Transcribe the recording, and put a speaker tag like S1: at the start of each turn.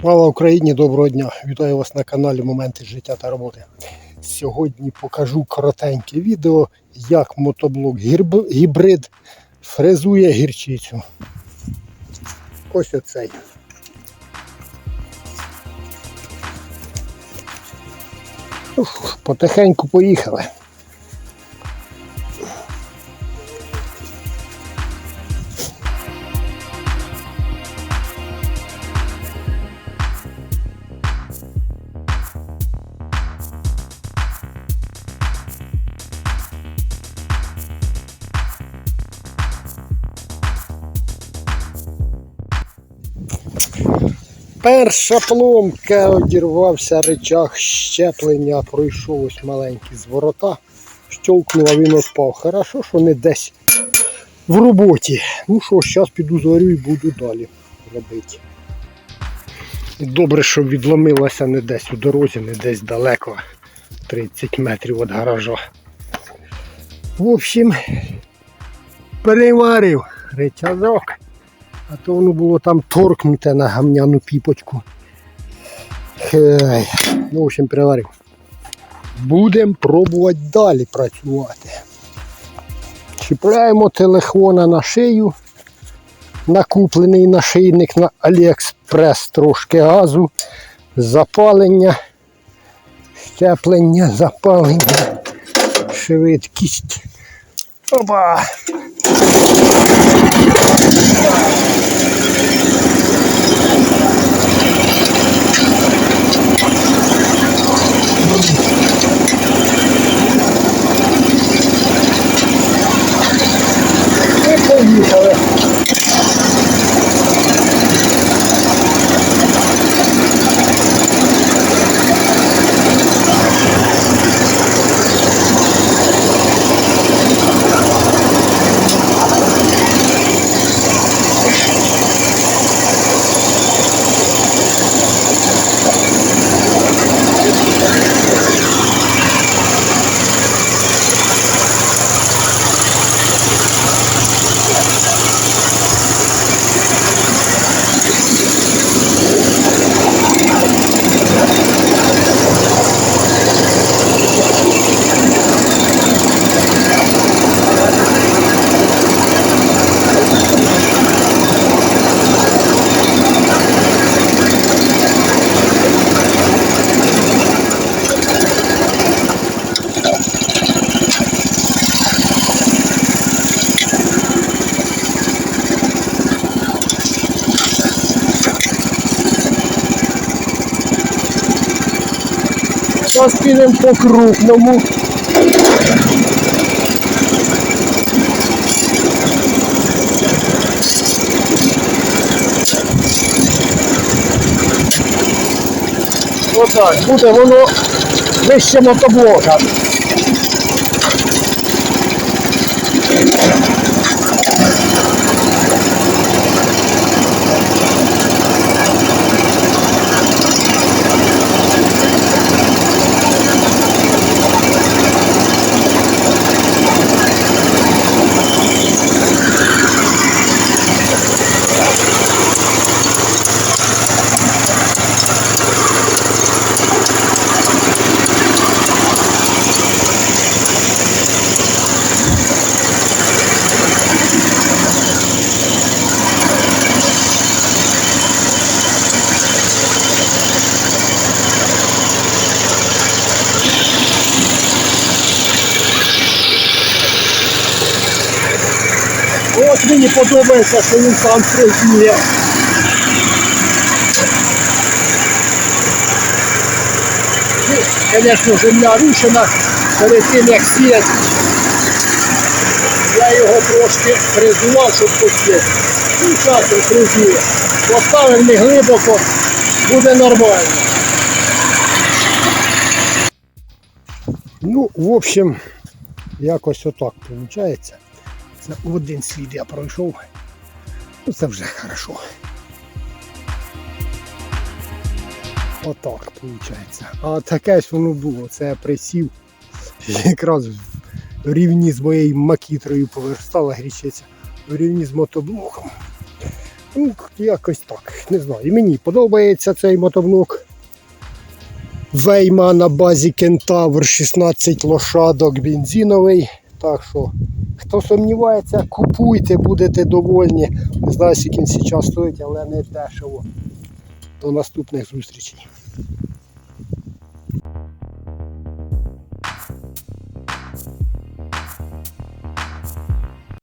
S1: Слава Україні, доброго дня! Вітаю вас на каналі Моменти життя та роботи. Сьогодні покажу коротеньке відео, як мотоблок гібрид фрезує гірчицю. Ось оцей. Потихеньку поїхали. Перша пломка одірвався речах щеплення, пройшов ось маленький з ворота, щолкнув, він отпав. Хорошо, що не десь в роботі. Ну що, зараз піду зорю і буду далі робити. Добре, що відломилася не десь у дорозі, не десь далеко, 30 метрів від гаража. В общем, переварив речазок. А то воно було там торкнуте на гамняну піпочку. Хей. Ну, в общем, приварив. Будемо пробувати далі працювати. Чіпляємо телефона на шию. Накуплений нашийник на Аліекспрес, трошки газу, запалення, щеплення, запалення, швидкість. Опа! Зараз підемо по крупному. Отак, буде воно вище мотоблока. Мені подобається, що він сам. Ну, Звісно, земля рушена перед тим як сіяти. Я його трошки фрезував, щоб посіяти. Ну, часом фрезує. Поставив не глибоко, буде нормально. Ну, в общем, якось отак виходить. Це один слід я пройшов. Ну це вже хорошо. Отак виходить. А таке ж воно було. Це я присів якраз в рівні з моєю макітрою поверстала грічиця. В рівні з мотоблоком. Ну, якось так, не знаю. І мені подобається цей мотоблок. Вейма на базі Кентавр 16 лошадок бензиновий. Так що, хто сумнівається, купуйте, будете довольні. Не знаю, скільки він зараз стоїть, але не дешево. До наступних зустрічей.